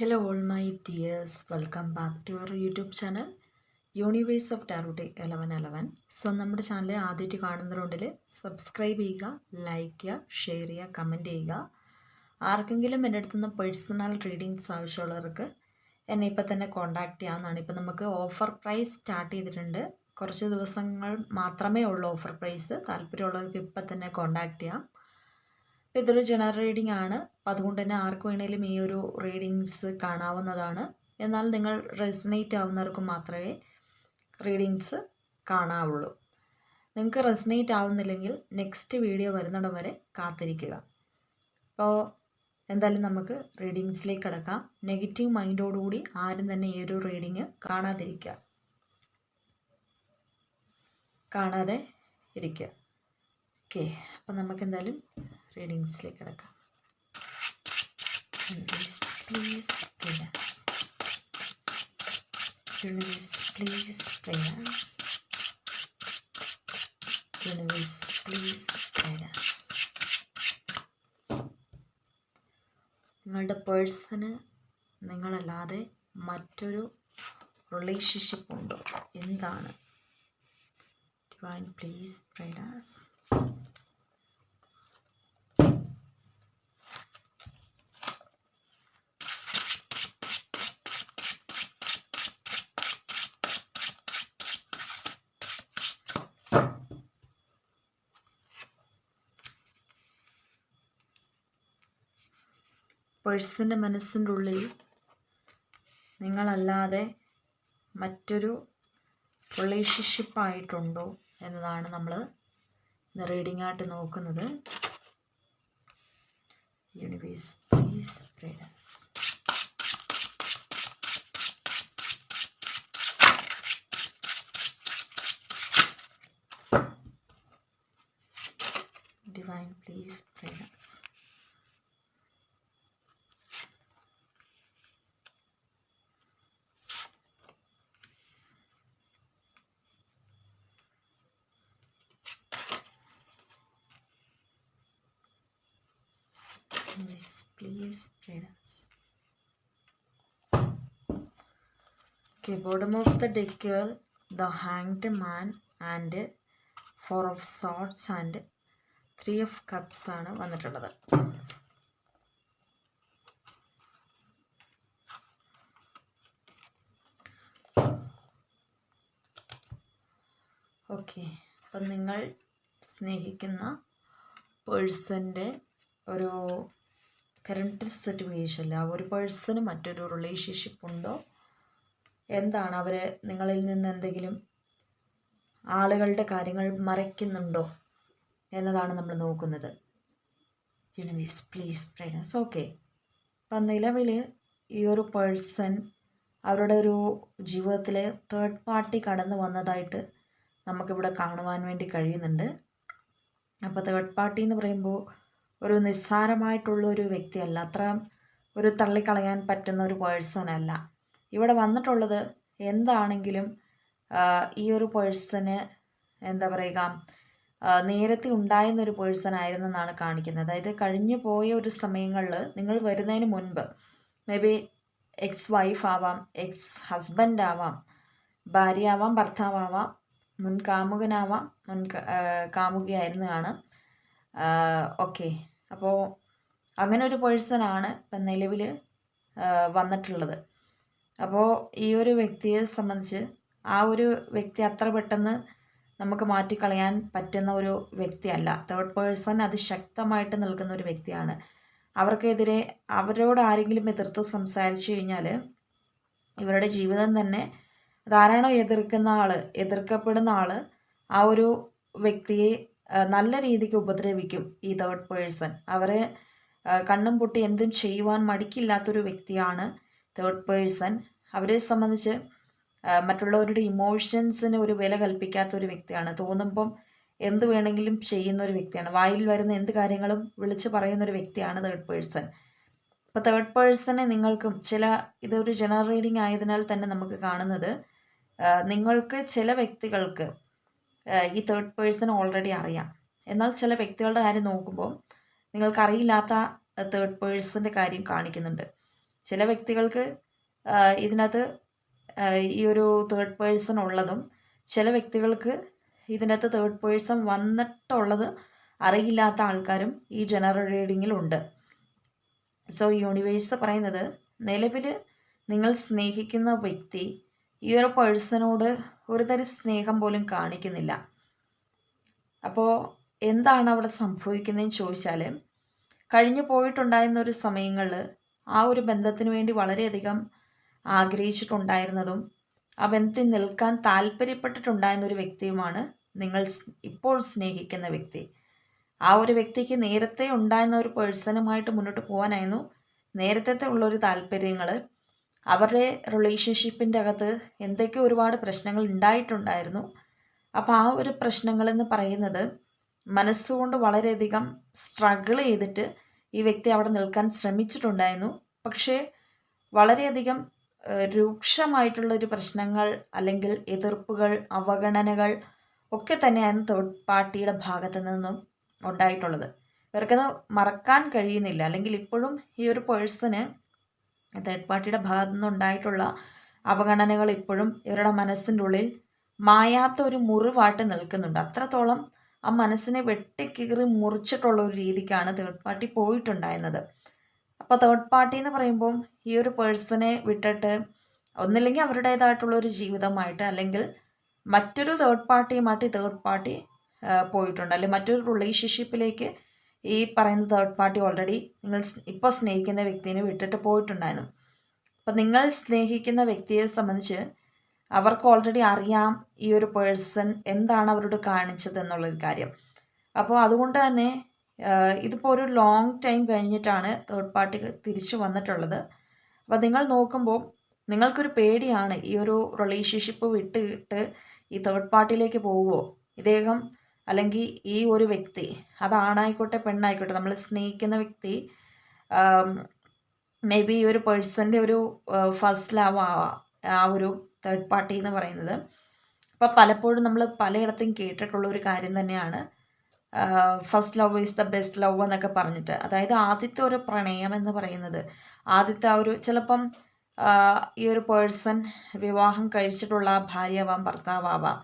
Hello, all my dears welcome back to our YouTube channel universe of ടാറൂട്ടി eleven eleven so നമ്മുടെ channel ആദ്യമായിട്ട് കാണുന്നതുകൊണ്ടിൽ subscribe ചെയ്യുക like ചെയ്യുക share ചെയ്യുക comment ചെയ്യുക. ആർക്കെങ്കിലും എന്റെ അടുത്ത് നിന്ന് പേഴ്സണൽ റീഡിങ്സ് ആവശ്യമുള്ളവർക്ക് എന്നെ ഇപ്പം തന്നെ കോൺടാക്റ്റ് ചെയ്യാവുന്നതാണ്. ഇപ്പം നമുക്ക് ഓഫർ പ്രൈസ് സ്റ്റാർട്ട് ചെയ്തിട്ടുണ്ട്. കുറച്ച് ദിവസങ്ങൾ മാത്രമേ ഉള്ളൂ ഓഫർ പ്രൈസ് താല്പര്യമുള്ളവർക്ക് ഇപ്പം തന്നെ കോൺടാക്റ്റ് ചെയ്യാം. ഇതൊരു ജനറൽ റീഡിംഗ് ആണ്. അതുകൊണ്ട് തന്നെ ആർക്ക് വേണേലും ഈ ഒരു റീഡിങ്സ് കാണാവുന്നതാണ്. എന്നാൽ നിങ്ങൾ റെസിനേറ്റ് ആവുന്നവർക്ക് മാത്രമേ റീഡിങ്സ് കാണാവുള്ളൂ. നിങ്ങൾക്ക് റെസിനേറ്റ് ആവുന്നില്ലെങ്കിൽ നെക്സ്റ്റ് വീഡിയോ വരുന്നിടം വരെ കാത്തിരിക്കുക. അപ്പോൾ എന്തായാലും നമുക്ക് റീഡിങ്സിലേക്ക് കിടക്കാം. നെഗറ്റീവ് മൈൻഡോടുകൂടി ആരും തന്നെ ഈ ഒരു റീഡിങ് കാണാതിരിക്കുക. കാണാതെ ഇരിക്കുക. ഓക്കെ അപ്പം നമുക്ക് എന്തായാലും റീഡിങ്സിലേക്ക് കിടക്കാം. Please please please. നിങ്ങളുടെ പേഴ്സന് നിങ്ങളല്ലാതെ മറ്റൊരു റിലേഷൻഷിപ്പ് ഉണ്ടോ? എന്താണ്? ഡിവൈൻ പ്ലീസ് പ്രൈഡാസ് പേഴ്സന്റെ മനസ്സിന്റെ ഉള്ളിൽ നിങ്ങളല്ലാതെ മറ്റൊരു റിലേഷൻഷിപ്പായിട്ടുണ്ടോ എന്നതാണ് നമ്മൾ റീഡിംഗ് ആയിട്ട് നോക്കുന്നത്. Universe please freedoms divine please Yes, please read us. Okay, bottom of the deck, the hanged man and four of swords and three of cups ആണ് വന്നിട്ടുള്ളത് ഓക്കെ അപ്പം നിങ്ങൾ സ്നേഹിക്കുന്ന പേഴ്സന്റെ ഒരു കറണ്ട് സിറ്റുവേഷനിൽ ആ ഒരു പേഴ്സണ് മറ്റൊരു റിലേഷൻഷിപ്പ് ഉണ്ടോ? എന്താണ് അവർ നിങ്ങളിൽ നിന്ന് എന്തെങ്കിലും ആളുകളുടെ കാര്യങ്ങൾ മറയ്ക്കുന്നുണ്ടോ എന്നതാണ് നമ്മൾ നോക്കുന്നത്. യൂണിവേഴ്സ് പ്ലീസ് പ്രൈനസ് ഓക്കെ അപ്പം നിലവിൽ ഈ ഒരു പേഴ്സൺ അവരുടെ ഒരു ജീവിതത്തിലെ തേർഡ് പാർട്ടി കടന്നു വന്നതായിട്ട് നമുക്കിവിടെ കാണുവാൻ വേണ്ടി കഴിയുന്നുണ്ട്. അപ്പോൾ തേർഡ് പാർട്ടി എന്ന് പറയുമ്പോൾ ഒരു നിസ്സാരമായിട്ടുള്ള ഒരു വ്യക്തിയല്ല. അത്ര ഒരു തള്ളിക്കളയാൻ പറ്റുന്ന ഒരു പേഴ്സൺ അല്ല. ഇവിടെ വന്നിട്ടുള്ളത് എന്താണെങ്കിലും ഈ ഒരു പേഴ്സന് എന്താ പറയുക നേരത്തെ ഉണ്ടായിരുന്ന ഒരു പേഴ്സൺ ആയിരുന്നെന്നാണ് കാണിക്കുന്നത്. അതായത് കഴിഞ്ഞു പോയ ഒരു സമയങ്ങളിൽ നിങ്ങൾ വരുന്നതിന് മുൻപ് മേ ബി എക്സ് വൈഫ് ആവാം എക്സ് ഹസ്ബൻഡ് ആവാം ഭാര്യ ആവാം ഭർത്താവാം മുൻ കാമുകനാവാം മുൻ കാമുകിയായിരുന്നതാണ്. ഓക്കെ. അപ്പോൾ അങ്ങനെ ഒരു പേഴ്സണാണ് ഇപ്പം നിലവിൽ വന്നിട്ടുള്ളത്. അപ്പോൾ ഈ ഒരു വ്യക്തിയെ സംബന്ധിച്ച് ആ ഒരു വ്യക്തി അത്ര പെട്ടെന്ന് നമുക്ക് മാറ്റിക്കളയാൻ പറ്റുന്ന ഒരു വ്യക്തിയല്ല. തേർഡ് പേഴ്സൺ അത് ശക്തമായിട്ട് നിൽക്കുന്ന ഒരു വ്യക്തിയാണ്. അവർക്കെതിരെ അവരോട് ആരെങ്കിലും എതിർത്ത് സംസാരിച്ചു കഴിഞ്ഞാൽ ഇവരുടെ ജീവിതം തന്നെ ധാരാളം എതിർക്കുന്ന ആൾ എതിർക്കപ്പെടുന്ന ആൾ ആ ഒരു വ്യക്തിയെ നല്ല രീതിക്ക് ഉപദ്രവിക്കും ഈ തേർഡ് പേഴ്സൺ അവരെ കണ്ണും പൊട്ടി എന്തും ചെയ്യുവാൻ മടിക്കില്ലാത്തൊരു വ്യക്തിയാണ് തേർഡ് പേഴ്സൺ അവരെ സംബന്ധിച്ച് മറ്റുള്ളവരുടെ ഇമോഷൻസിന് ഒരു വില കൽപ്പിക്കാത്ത ഒരു വ്യക്തിയാണ്. തോന്നുമ്പം എന്ത് വേണമെങ്കിലും ചെയ്യുന്ന ഒരു വ്യക്തിയാണ്. വായിൽ വരുന്ന എന്ത് കാര്യങ്ങളും വിളിച്ച് പറയുന്ന ഒരു വ്യക്തിയാണ് തേർഡ് പേഴ്സൺ അപ്പോൾ തേർഡ് പേഴ്സണെ നിങ്ങൾക്കും ചില ഇതൊരു ജനറൽ റീഡിംഗ് ആയതിനാൽ തന്നെ നമുക്ക് കാണുന്നത് നിങ്ങൾക്ക് ചില വ്യക്തികൾക്ക് ഈ തേർഡ് പേഴ്സൺ ഓൾറെഡി അറിയാം. എന്നാൽ ചില വ്യക്തികളുടെ കാര്യം നോക്കുമ്പോൾ നിങ്ങൾക്കറിയില്ലാത്ത തേർഡ് പേഴ്സന്റെ കാര്യം കാണിക്കുന്നുണ്ട്. ചില വ്യക്തികൾക്ക് ഇതിനകത്ത് ഈ ഒരു തേർഡ് പേഴ്സൺ ഉള്ളതും ചില വ്യക്തികൾക്ക് ഇതിനകത്ത് തേർഡ് പേഴ്സൺ വന്നിട്ടുള്ളത് അറിയില്ലാത്ത ആൾക്കാരും ഈ ജനറൽ റീഡിങ്ങിലുണ്ട് സോ യൂണിവേഴ്സ് പറയുന്നത് നിലവിൽ നിങ്ങൾ സ്നേഹിക്കുന്ന വ്യക്തി ഈ ഒരു പേഴ്സണോട് ഒരു തരം സ്നേഹം പോലും കാണിക്കുന്നില്ല. അപ്പോൾ എന്താണ് അവിടെ സംഭവിക്കുന്നതെന്ന് ചോദിച്ചാൽ കഴിഞ്ഞു പോയിട്ടുണ്ടായിരുന്ന ഒരു സമയങ്ങളിൽ ആ ഒരു ബന്ധത്തിന് വേണ്ടി വളരെയധികം ആഗ്രഹിച്ചിട്ടുണ്ടായിരുന്നതും ആ ബന്ധത്തിൽ നിൽക്കാൻ താല്പര്യപ്പെട്ടിട്ടുണ്ടായിരുന്ന ഒരു വ്യക്തിയുമാണ് നിങ്ങൾ ഇപ്പോൾ സ്നേഹിക്കുന്ന വ്യക്തി. ആ ഒരു വ്യക്തിക്ക് നേരത്തെ ഉണ്ടായിരുന്ന ഒരു പേഴ്സണുമായിട്ട് മുന്നോട്ട് പോകാനായിരുന്നു നേരത്തെ ഉള്ളൊരു താല്പര്യങ്ങൾ അവരുടെ റിലേഷൻഷിപ്പിന്റെ അകത്ത് എന്തൊക്കെയോ ഒരുപാട് പ്രശ്നങ്ങൾ ഉണ്ടായിട്ടുണ്ടായിരുന്നു. അപ്പോൾ ആ ഒരു പ്രശ്നങ്ങളെന്ന് പറയുന്നത് മനസ്സുകൊണ്ട് വളരെയധികം സ്ട്രഗിൾ ചെയ്തിട്ട് ഈ വ്യക്തി അവിടെ നിൽക്കാൻ ശ്രമിച്ചിട്ടുണ്ടായിരുന്നു. പക്ഷേ വളരെയധികം രൂക്ഷമായിട്ടുള്ളൊരു പ്രശ്നങ്ങൾ അല്ലെങ്കിൽ എതിർപ്പുകൾ അവഗണനകൾ ഒക്കെ തന്നെയാണ് തേർഡ് പാർട്ടിയുടെ ഭാഗത്തു നിന്നും ഉണ്ടായിട്ടുള്ളത്. ഇവർക്കത് മറക്കാൻ കഴിയുന്നില്ല. അല്ലെങ്കിൽ ഇപ്പോഴും ഈ ഒരു പേഴ്സണ് തേർഡ് പാർട്ടിയുടെ ഭാഗത്തു നിന്നുണ്ടായിട്ടുള്ള അവഗണനകൾ ഇപ്പോഴും ഇവരുടെ മനസ്സിന്റെ ഉള്ളിൽ മായാത്ത ഒരു മുറിവായിട്ട് നിൽക്കുന്നുണ്ട്. അത്രത്തോളം ആ മനസ്സിനെ വെട്ടിക്കീറി മുറിച്ചിട്ടുള്ള ഒരു രീതിക്കാണ് തേർഡ് പാർട്ടി പോയിട്ടുണ്ടായിരുന്നത്. അപ്പോൾ തേർഡ് പാർട്ടി എന്ന് പറയുമ്പോൾ ഈ ഒരു പേഴ്സണെ വിട്ടിട്ട് ഒന്നില്ലെങ്കിൽ അവരുടേതായിട്ടുള്ള ഒരു ജീവിതമായിട്ട് അല്ലെങ്കിൽ മറ്റൊരു തേർഡ് പാർട്ടിയുമായിട്ട് തേർഡ് പാർട്ടി പോയിട്ടുണ്ട്. അല്ലെങ്കിൽ മറ്റൊരു റിലേഷൻഷിപ്പിലേക്ക് ഈ പറയുന്ന തേർഡ് പാർട്ടി ഓൾറെഡി നിങ്ങൾ ഇപ്പോൾ സ്നേഹിക്കുന്ന വ്യക്തിനെ വിട്ടിട്ട് പോയിട്ടുണ്ടായിരുന്നു. അപ്പം നിങ്ങൾ സ്നേഹിക്കുന്ന വ്യക്തിയെ സംബന്ധിച്ച് അവർക്ക് ഓൾറെഡി അറിയാം ഈ ഒരു പേഴ്സൺ എന്താണ് അവരോട് കാണിച്ചത് എന്നുള്ളൊരു കാര്യം. അപ്പോൾ അതുകൊണ്ട് തന്നെ ഇതിപ്പോൾ ഒരു ലോങ് ടൈം കഴിഞ്ഞിട്ടാണ് തേർഡ് പാർട്ടി തിരിച്ചു വന്നിട്ടുള്ളത്. അപ്പോൾ നിങ്ങൾ നോക്കുമ്പോൾ നിങ്ങൾക്കൊരു പേടിയാണ് ഈ ഒരു റിലേഷൻഷിപ്പ് വിട്ടിട്ട് ഈ തേർഡ് പാർട്ടിയിലേക്ക് പോവുമോ ഇദ്ദേഹം അല്ലെങ്കിൽ ഈ ഒരു വ്യക്തി അതാണായിക്കോട്ടെ പെണ്ണായിക്കോട്ടെ നമ്മൾ സ്നേഹിക്കുന്ന വ്യക്തി മേ ബി ഈ ഒരു പേഴ്സന്റെ ഒരു ഫസ്റ്റ് ലവ് ആ ഒരു തേർഡ് പാർട്ടി എന്ന് പറയുന്നത്. അപ്പോൾ പലപ്പോഴും നമ്മൾ പലയിടത്തും കേട്ടിട്ടുള്ള ഒരു കാര്യം തന്നെയാണ് first love is the best love എന്നൊക്കെ പറഞ്ഞിട്ട്. അതായത് ആദ്യത്തെ ഒരു പ്രണയം എന്ന് പറയുന്നത് ആദ്യത്തെ ആ ഒരു ചിലപ്പം ഈ ഒരു പേഴ്സൺ വിവാഹം കഴിച്ചിട്ടുള്ള ഭാര്യയാവാം ഭർത്താവാവാം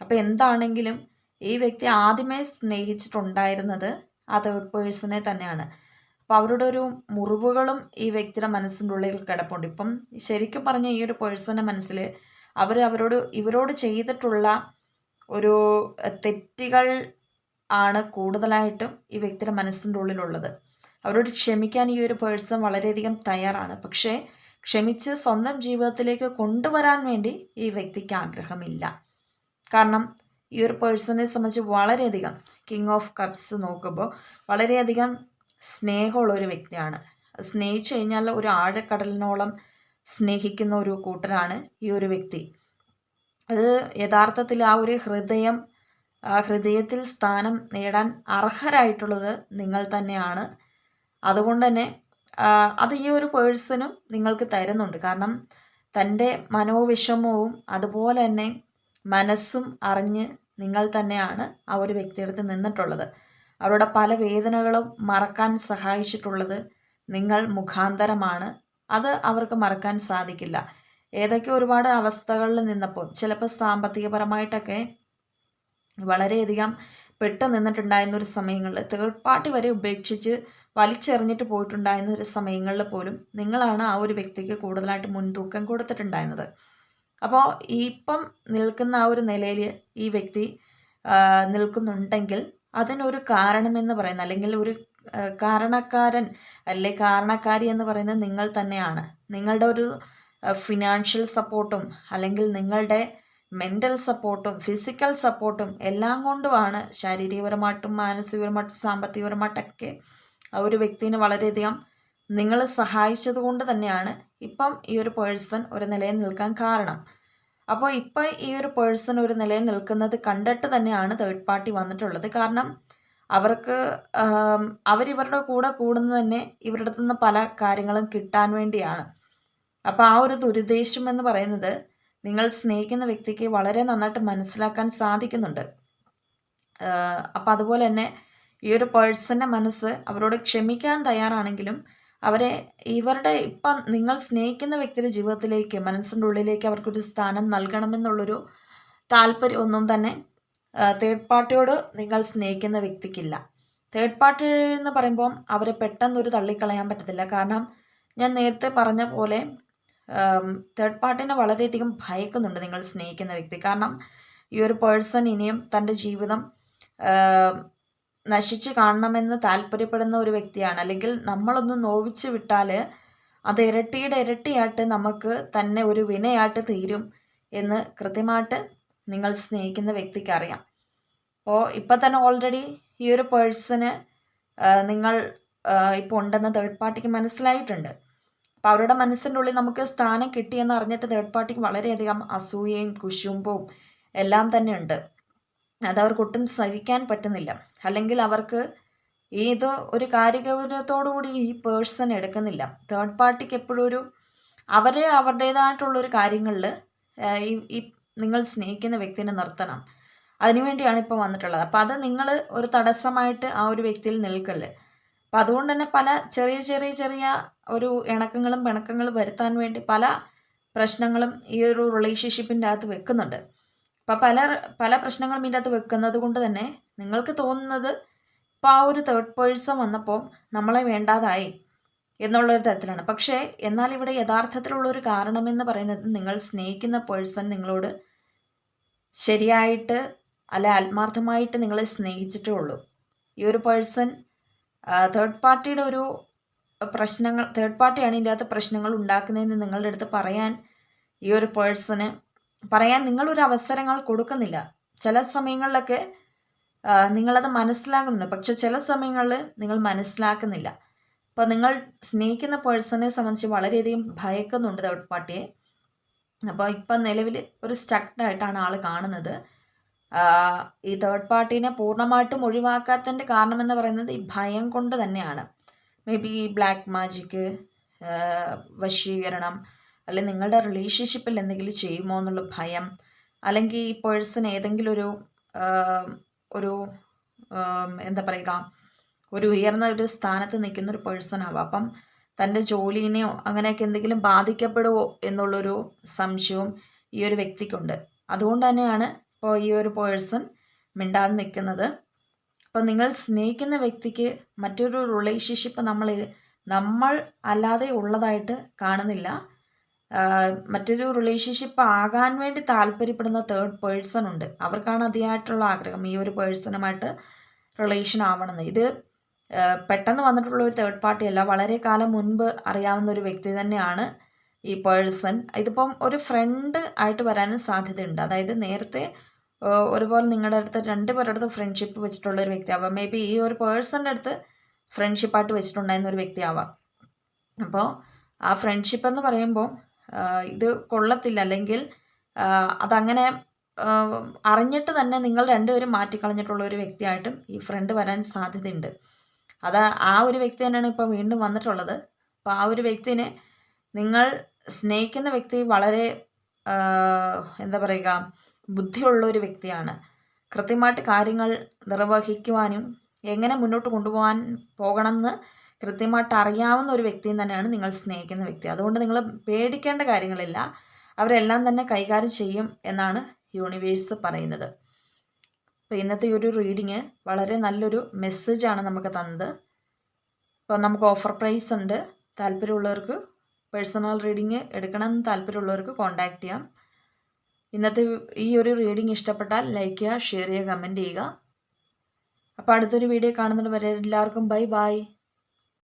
അപ്പോൾ എന്താണെങ്കിലും ഈ വ്യക്തി ആദ്യമേ സ്നേഹിച്ചിട്ടുണ്ടായിരുന്നത് ആ തേർഡ് പേഴ്സണെ തന്നെയാണ്. അപ്പോൾ അവരുടെ ഒരു മുറിവുകളും ഈ വ്യക്തിയുടെ മനസ്സിന്റെ ഉള്ളിൽ കിടപ്പുണ്ട്. ഇപ്പം ശരിക്കും പറഞ്ഞ ഈ ഒരു പേഴ്സന്റെ മനസ്സിൽ അവർ അവരോട് ഇവരോട് ചെയ്തിട്ടുള്ള ഒരു തെറ്റുകൾ ആണ് കൂടുതലായിട്ടും ഈ വ്യക്തിയുടെ മനസ്സിന്റെ ഉള്ളിലുള്ളത്. അവരോട് ക്ഷമിക്കാൻ ഈ ഒരു പേഴ്സൺ വളരെയധികം തയ്യാറാണ്. പക്ഷേ ക്ഷമിച്ച് സ്വന്തം ജീവിതത്തിലേക്ക് കൊണ്ടുവരാൻ വേണ്ടി ഈ വ്യക്തിക്ക് ആഗ്രഹമില്ല. കാരണം ഈ ഒരു പേഴ്സണെ സംബന്ധിച്ച് വളരെയധികം കിങ് ഓഫ് കപ്സ് നോക്കുമ്പോൾ വളരെയധികം സ്നേഹമുള്ള ഒരു വ്യക്തിയാണ്. സ്നേഹിച്ചു കഴിഞ്ഞാൽ ഒരു ആഴക്കടലിനോളം സ്നേഹിക്കുന്ന ഒരു കൂട്ടരാണ് ഈ ഒരു വ്യക്തി. അത് യഥാർത്ഥത്തിൽ ആ ഒരു ഹൃദയം ഹൃദയത്തിൽ സ്ഥാനം നേടാൻ അർഹരായിട്ടുള്ളത് നിങ്ങൾ തന്നെയാണ്. അതുകൊണ്ട് തന്നെ അത് ഈ ഒരു പേഴ്സണും നിങ്ങൾക്ക് തരുന്നുണ്ട്. കാരണം തന്റെ മനോവിഷമവും അതുപോലെ തന്നെ മനസ്സും അറിഞ്ഞ് നിങ്ങൾ തന്നെയാണ് ആ ഒരു വ്യക്തിയെടുത്ത് നിന്നിട്ടുള്ളത്. അവരുടെ പല വേദനകളും മറക്കാൻ സഹായിച്ചിട്ടുള്ളത് നിങ്ങൾ മുഖാന്തരമാണ്. അത് അവർക്ക് മറക്കാൻ സാധിക്കില്ല. ഏതൊക്കെ ഒരുപാട് അവസ്ഥകളിൽ നിന്നപ്പോൾ ചിലപ്പോൾ സാമ്പത്തികപരമായിട്ടൊക്കെ വളരെയധികം പെട്ടു നിന്നിട്ടുണ്ടായിരുന്ന ഒരു സമയങ്ങളിൽ തേർഡ് പാർട്ടി വരെ ഉപേക്ഷിച്ച് വലിച്ചെറിഞ്ഞിട്ട് പോയിട്ടുണ്ടായിരുന്ന ഒരു സമയങ്ങളിൽ പോലും നിങ്ങളാണ് ആ ഒരു വ്യക്തിക്ക് കൂടുതലായിട്ട് മുൻതൂക്കം കൊടുത്തിട്ടുണ്ടായിരുന്നത്. അപ്പോൾ ഇപ്പം നിൽക്കുന്ന ആ ഒരു നിലയിൽ ഈ വ്യക്തി നിൽക്കുന്നുണ്ടെങ്കിൽ അതിനൊരു കാരണമെന്ന് പറയുന്ന അല്ലെങ്കിൽ ഒരു കാരണക്കാരൻ അല്ലെ കാരണക്കാരി എന്ന് പറയുന്നത് നിങ്ങൾ തന്നെയാണ്. നിങ്ങളുടെ ഒരു ഫിനാൻഷ്യൽ സപ്പോർട്ടും അല്ലെങ്കിൽ നിങ്ങളുടെ മെന്റൽ സപ്പോർട്ടും ഫിസിക്കൽ സപ്പോർട്ടും എല്ലാം കൊണ്ടുമാണ് ശാരീരികപരമായിട്ടും മാനസികപരമായിട്ടും സാമ്പത്തികപരമായിട്ടൊക്കെ ആ ഒരു വ്യക്തിനെ വളരെയധികം നിങ്ങൾ സഹായിച്ചത് കൊണ്ട് തന്നെയാണ് ഇപ്പം ഈ ഒരു പേഴ്സൺ ഒരു നിലയിൽ നിൽക്കാൻ കാരണം. അപ്പോൾ ഇപ്പം ഈ ഒരു പേഴ്സൺ ഒരു നിലയിൽ നിൽക്കുന്നത് കണ്ടിട്ട് തന്നെയാണ് തേർഡ് പാർട്ടി വന്നിട്ടുള്ളത്. കാരണം അവർക്ക് അവരിവരുടെ കൂടെ കൂടുന്നത് തന്നെ ഇവരുടെ നിന്ന് പല കാര്യങ്ങളും കിട്ടാൻ വേണ്ടിയാണ്. അപ്പോൾ ആ ഒരു ദുരുദ്ദേശം എന്ന് പറയുന്നത് നിങ്ങൾ സ്നേഹിക്കുന്ന വ്യക്തിക്ക് വളരെ നന്നായിട്ട് മനസ്സിലാക്കാൻ സാധിക്കുന്നുണ്ട്. അപ്പം അതുപോലെ തന്നെ ഈ ഒരു പേഴ്സന്റെ മനസ്സ് അവരോട് ക്ഷമിക്കാൻ തയ്യാറാണെങ്കിലും അവരെ ഇവരുടെ ഇപ്പം നിങ്ങൾ സ്നേഹിക്കുന്ന വ്യക്തിയുടെ ജീവിതത്തിലേക്ക് മനസ്സിന്റെ ഉള്ളിലേക്ക് അവർക്കൊരു സ്ഥാനം നൽകണമെന്നുള്ളൊരു താല്പര്യം ഒന്നും തന്നെ തേർഡ് പാർട്ടിയോട് നിങ്ങൾ സ്നേഹിക്കുന്ന വ്യക്തിക്കില്ല. തേർഡ് പാർട്ടി എന്ന് പറയുമ്പോൾ അവരെ പെട്ടെന്ന് പെട്ടെന്നൊരു തള്ളിക്കളയാൻ പറ്റത്തില്ല. കാരണം ഞാൻ നേരത്തെ പറഞ്ഞ പോലെ തേർഡ് പാർട്ടിനെ വളരെയധികം ഭയക്കുന്നുണ്ട് നിങ്ങൾ സ്നേഹിക്കുന്ന വ്യക്തി. കാരണം ഈ ഒരു പേഴ്സൺ ഇനിയും തന്റെ ജീവിതം നശിച്ചു കാണണമെന്ന് താല്പര്യപ്പെടുന്ന ഒരു വ്യക്തിയാണ്. അല്ലെങ്കിൽ നമ്മളൊന്ന് നോവിച്ച് വിട്ടാൽ അത് ഇരട്ടിയുടെ ഇരട്ടിയായിട്ട് നമുക്ക് തന്നെ ഒരു വിനയായിട്ട് തീരും എന്ന് കൃത്യമായിട്ട് നിങ്ങൾ സ്നേഹിക്കുന്ന വ്യക്തിക്ക് അറിയാം. അപ്പോൾ ഇപ്പം തന്നെ ഓൾറെഡി ഈ ഒരു പേഴ്സന് നിങ്ങൾ ഇപ്പോൾ ഉണ്ടെന്ന് തേർഡ് പാർട്ടിക്ക് മനസ്സിലായിട്ടുണ്ട്. അപ്പോൾ അവരുടെ മനസ്സിന്റെ ഉള്ളിൽ നമുക്ക് സ്ഥാനം കിട്ടിയെന്ന് അറിഞ്ഞിട്ട് തേർഡ് പാർട്ടിക്ക് വളരെയധികം അസൂയയും കുശുമ്പും എല്ലാം തന്നെ ഉണ്ട്. അതവർക്ക് ഒട്ടും സഹിക്കാൻ പറ്റുന്നില്ല. അല്ലെങ്കിൽ അവർക്ക് ഏതോ ഒരു കാര്യഗൗരവത്തോടുകൂടി ഈ പേഴ്സൺ എടുക്കുന്നില്ല. തേർഡ് പാർട്ടിക്ക് എപ്പോഴും ഒരു അവർ അവരുടേതായിട്ടുള്ളൊരു കാര്യങ്ങളിൽ ഈ ഈ നിങ്ങൾ സ്നേഹിക്കുന്ന വ്യക്തിനെ നിർത്തണം. അതിനുവേണ്ടിയാണ് ഇപ്പോൾ വന്നിട്ടുള്ളത്. അപ്പോൾ അത് നിങ്ങൾ ഒരു തടസ്സമായിട്ട് ആ ഒരു വ്യക്തിയിൽ നിൽക്കല്ലേ അപ്പം അതുകൊണ്ട് തന്നെ പല ചെറിയ ചെറിയ ചെറിയ ഒരു ഇണക്കങ്ങളും പിണക്കങ്ങളും വരുത്താൻ വേണ്ടി പല പ്രശ്നങ്ങളും ഈ ഒരു റിലേഷൻഷിപ്പിന്റെ അകത്ത് വെക്കുന്നുണ്ട്. അപ്പം പല പല പ്രശ്നങ്ങളും ഇതിന്റെ അകത്ത് വെക്കുന്നത് കൊണ്ട് തന്നെ നിങ്ങൾക്ക് തോന്നുന്നത് ഇപ്പോൾ ആ ഒരു തേർഡ് പേഴ്സൺ വന്നപ്പോൾ നമ്മളെ വേണ്ടാതായി എന്നുള്ളൊരു തരത്തിലാണ്. പക്ഷേ എന്നാൽ ഇവിടെ യഥാർത്ഥത്തിലുള്ളൊരു കാരണമെന്ന് പറയുന്നത് നിങ്ങൾ സ്നേഹിക്കുന്ന പേഴ്സൺ നിങ്ങളോട് ശരിയായിട്ട് അല്ല ആത്മാർത്ഥമായിട്ട് നിങ്ങളെ സ്നേഹിച്ചിട്ടേ ഉള്ളൂ. ഈ ഒരു പേഴ്സൺ തേർഡ് പാർട്ടിയുടെ ഒരു പ്രശ്നങ്ങൾ തേർഡ് പാർട്ടിയാണ് ഇതിന്റെ അകത്ത് പ്രശ്നങ്ങൾ ഉണ്ടാക്കുന്നതെന്ന് നിങ്ങളുടെ അടുത്ത് പറയാൻ ഈ ഒരു പേഴ്സണ് പറയാൻ നിങ്ങളൊരു അവസരങ്ങൾ കൊടുക്കുന്നില്ല. ചില സമയങ്ങളിലൊക്കെ നിങ്ങളത് മനസ്സിലാക്കുന്നുണ്ട്. പക്ഷെ ചില സമയങ്ങളിൽ നിങ്ങൾ മനസ്സിലാക്കുന്നില്ല. അപ്പോൾ നിങ്ങൾ സ്നേഹിക്കുന്ന പേഴ്സണെ സംബന്ധിച്ച് വളരെയധികം ഭയക്കുന്നുണ്ട് തേർഡ് അപ്പോൾ ഇപ്പം നിലവിൽ ഒരു സ്റ്റക്ഡായിട്ടാണ് ആൾ കാണുന്നത്. ഈ തേർഡ് പാർട്ടീനെ പൂർണമായിട്ടും ഒഴിവാക്കാത്തതിന്റെ കാരണമെന്ന് പറയുന്നത് ഈ ഭയം കൊണ്ട് തന്നെയാണ്. മേ ബി ബ്ലാക്ക് മാജിക്ക് വശീകരണം അല്ലെങ്കിൽ നിങ്ങളുടെ റിലേഷൻഷിപ്പിൽ എന്തെങ്കിലും ചെയ്യുമോ എന്നുള്ള ഭയം അല്ലെങ്കിൽ ഈ പേഴ്സൺ ഏതെങ്കിലും ഒരു ഒരു എന്താ പറയുക ഒരു ഉയർന്ന ഒരു സ്ഥാനത്ത് നിൽക്കുന്ന ഒരു പേഴ്സൺ ആവാം. അപ്പം തന്റെ ജോലിനെയോ അങ്ങനെയൊക്കെ എന്തെങ്കിലും ബാധിക്കപ്പെടുമോ എന്നുള്ളൊരു സംശയവും ഈ ഒരു വ്യക്തിക്കുണ്ട്. അതുകൊണ്ട് തന്നെയാണ് ഇപ്പോൾ ഈ ഒരു പേഴ്സൺ മിണ്ടാതെ നിൽക്കുന്നത്. അപ്പോൾ നിങ്ങൾ സ്നേഹിക്കുന്ന വ്യക്തിക്ക് മറ്റൊരു റിലേഷൻഷിപ്പ് നമ്മൾ നമ്മൾ അല്ലാതെ ഉള്ളതായിട്ട് കാണുന്നില്ല. മറ്റൊരു റിലേഷൻഷിപ്പ് ആകാൻ വേണ്ടി താല്പര്യപ്പെടുന്ന തേർഡ് പേഴ്സൺ ഉണ്ട്. അവർക്കാണ് അതിയായിട്ടുള്ള ആഗ്രഹം ഈ ഒരു പേഴ്സണുമായിട്ട് റിലേഷൻ ആവണമെന്ന്. ഇത് പെട്ടെന്ന് വന്നിട്ടുള്ള ഒരു തേർഡ് പാർട്ടി അല്ല. വളരെ കാലം മുൻപ് അറിയാവുന്ന ഒരു വ്യക്തി തന്നെയാണ് ഈ പേഴ്സൺ ഇതിപ്പം ഒരു ഫ്രണ്ട് ആയിട്ട് വരാനും സാധ്യതയുണ്ട്. അതായത് നേരത്തെ ഒരുപോലെ നിങ്ങളുടെ അടുത്ത് രണ്ട് പേരുടെ അടുത്ത് ഫ്രണ്ട്ഷിപ്പ് വെച്ചിട്ടുള്ള ഒരു വ്യക്തിയാവാം മേ ബി ഈ ഒരു പേഴ്സണിന്റെ അടുത്ത് ഫ്രണ്ട്ഷിപ്പായിട്ട് വെച്ചിട്ടുണ്ടായിരുന്ന ഒരു വ്യക്തിയാവാം അപ്പോൾ ആ ഫ്രണ്ട്ഷിപ്പ് എന്ന് പറയുമ്പോൾ ഇത് കൊള്ളത്തില്ല. അല്ലെങ്കിൽ അതങ്ങനെ അറിഞ്ഞിട്ട് തന്നെ നിങ്ങൾ രണ്ടുപേരും മാറ്റിക്കളഞ്ഞിട്ടുള്ള ഒരു വ്യക്തിയായിട്ടും ഈ ഫ്രണ്ട് വരാൻ സാധ്യതയുണ്ട്. അത് ആ ഒരു വ്യക്തി തന്നെയാണ് ഇപ്പോൾ വീണ്ടും വന്നിട്ടുള്ളത്. അപ്പോൾ ആ ഒരു വ്യക്തിനെ നിങ്ങൾ സ്നേഹിക്കുന്ന വ്യക്തി വളരെ എന്താ പറയുക ബുദ്ധിയുള്ള ഒരു വ്യക്തിയാണ്. കൃത്യമായിട്ട് കാര്യങ്ങൾ നിർവഹിക്കുവാനും എങ്ങനെ മുന്നോട്ട് കൊണ്ടുപോകാൻ പോകണമെന്ന് കൃത്യമായിട്ട് അറിയാവുന്ന ഒരു വ്യക്തിയും തന്നെയാണ് നിങ്ങൾ സ്നേഹിക്കുന്ന വ്യക്തി. അതുകൊണ്ട് നിങ്ങൾ പേടിക്കേണ്ട കാര്യങ്ങളില്ല. അവരെല്ലാം തന്നെ കൈകാര്യം ചെയ്യും എന്നാണ് യൂണിവേഴ്സ് പറയുന്നത്. അപ്പോൾ ഇന്നത്തെ ഒരു റീഡിങ് വളരെ നല്ലൊരു മെസ്സേജാണ് നമുക്ക് തന്നത്. ഇപ്പോൾ നമുക്ക് ഓഫർ പ്രൈസ് ഉണ്ട്. താല്പര്യമുള്ളവർക്ക് പേഴ്സണൽ റീഡിങ് എടുക്കണമെന്ന് താല്പര്യമുള്ളവർക്ക് കോൺടാക്റ്റ് ചെയ്യാം. ഇന്നത്തെ ഈ ഒരു റീഡിങ് ഇഷ്ടപ്പെട്ടാൽ ലൈക്ക് ചെയ്യുക ഷെയർ ചെയ്യുക കമന്റ് ചെയ്യുക. അപ്പോൾ അടുത്തൊരു വീഡിയോ കാണുന്നത് വരെ എല്ലാവർക്കും ബൈ ബൈ